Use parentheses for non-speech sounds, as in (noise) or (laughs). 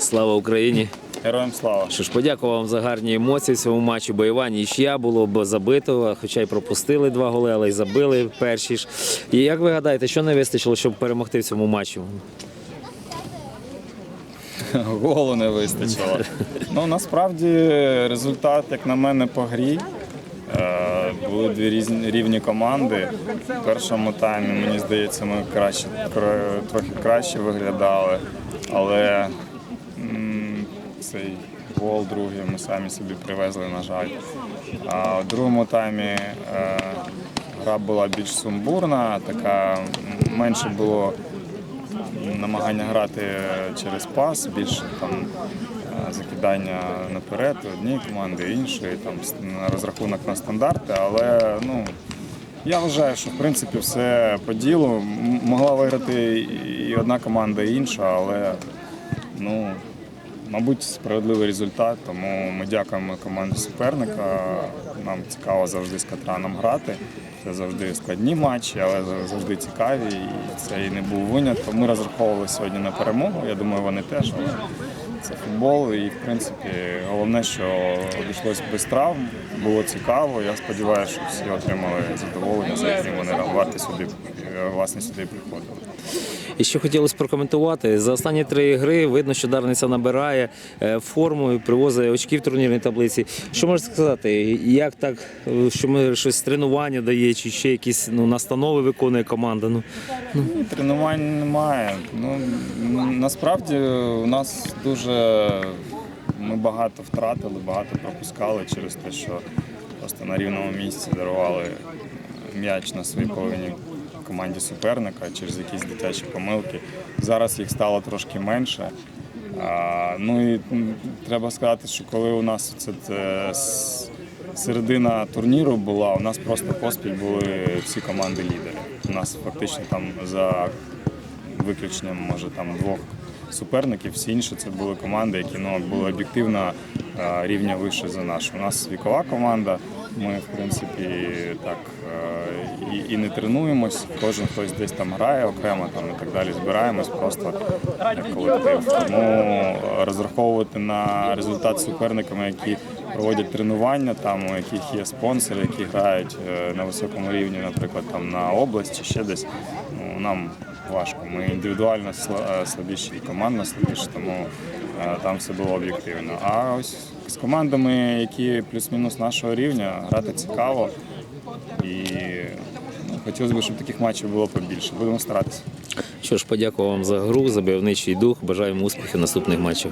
Слава Україні! Героям слава. Що ж, подякував вам за гарні емоції в цьому матчі. Бойова нічия було б забито, хоча й пропустили два голи, але й забили перші ж. І як ви гадаєте, що не вистачило, щоб перемогти в цьому матчі? (laughs) Голу не вистачило. Ну насправді результат, як на мене, по грі. Е, Були дві різні рівні команди. В першому таймі, мені здається, ми краще, трохи краще виглядали, але цей гол другий ми самі собі привезли, на жаль. А в другому таймі е, гра була більш сумбурна, така менше було намагання грати через пас, більше там е, закидання наперед однієї команди, іншої, там розрахунок на стандарти. Але ну я вважаю, що в принципі все по ділу. Могла виграти і одна команда, і інша, але ну. Мабуть, справедливий результат, тому ми дякуємо команді суперника. Нам цікаво завжди з Катраном грати. Це завжди складні матчі, але завжди цікаві. І це і не був виняток. Ми розраховували сьогодні на перемогу. Я думаю, вони теж. Але це футбол. І в принципі головне, що обійшлось без травм. Було цікаво. Я сподіваюся, що всі отримали задоволення, за яким вони варті сюди, власне, сюди приходили. І що хотілося прокоментувати, за останні три гри видно, що Дарниця набирає е, форму і привозить очки в турнірній таблиці. Що можете сказати? Як так, е, що ми щось тренування дає, чи ще якісь ну, настанови виконує команда? Ну, Ні, Тренувань немає. Ну насправді у нас дуже ми багато втратили, багато пропускали через те, що просто на рівному місці дарували м'яч на своїй половині команді суперника через якісь дитячі помилки. Зараз їх стало трошки менше. Ну і треба сказати, що коли у нас це, середина турніру була, у нас просто поспіль були всі команди лідери. У нас фактично там за виключенням, може там двох суперників, всі інші це були команди, які ну, були об'єктивно рівня вище за наш. У нас вікова команда. Ми, в принципі, так е, і, і не тренуємось. Кожен хтось десь там грає окремо там і так далі. Збираємось просто як колектив. Тому розраховувати на результат суперниками, які проводять тренування, там у яких є спонсори, які грають е, на високому рівні, наприклад, там на область чи ще десь. Ну, нам важко. Ми індивідуально е, слабіші і командно слабіші, тому е, там все було об'єктивно. А ось з командами, які плюс-мінус нашого рівня, грати цікаво. І ну, хотілося б, щоб таких матчів було побільше. Будемо старатися. що ж, подякував вам за гру, за бойовничий дух. Бажаємо успіхів наступних матчах.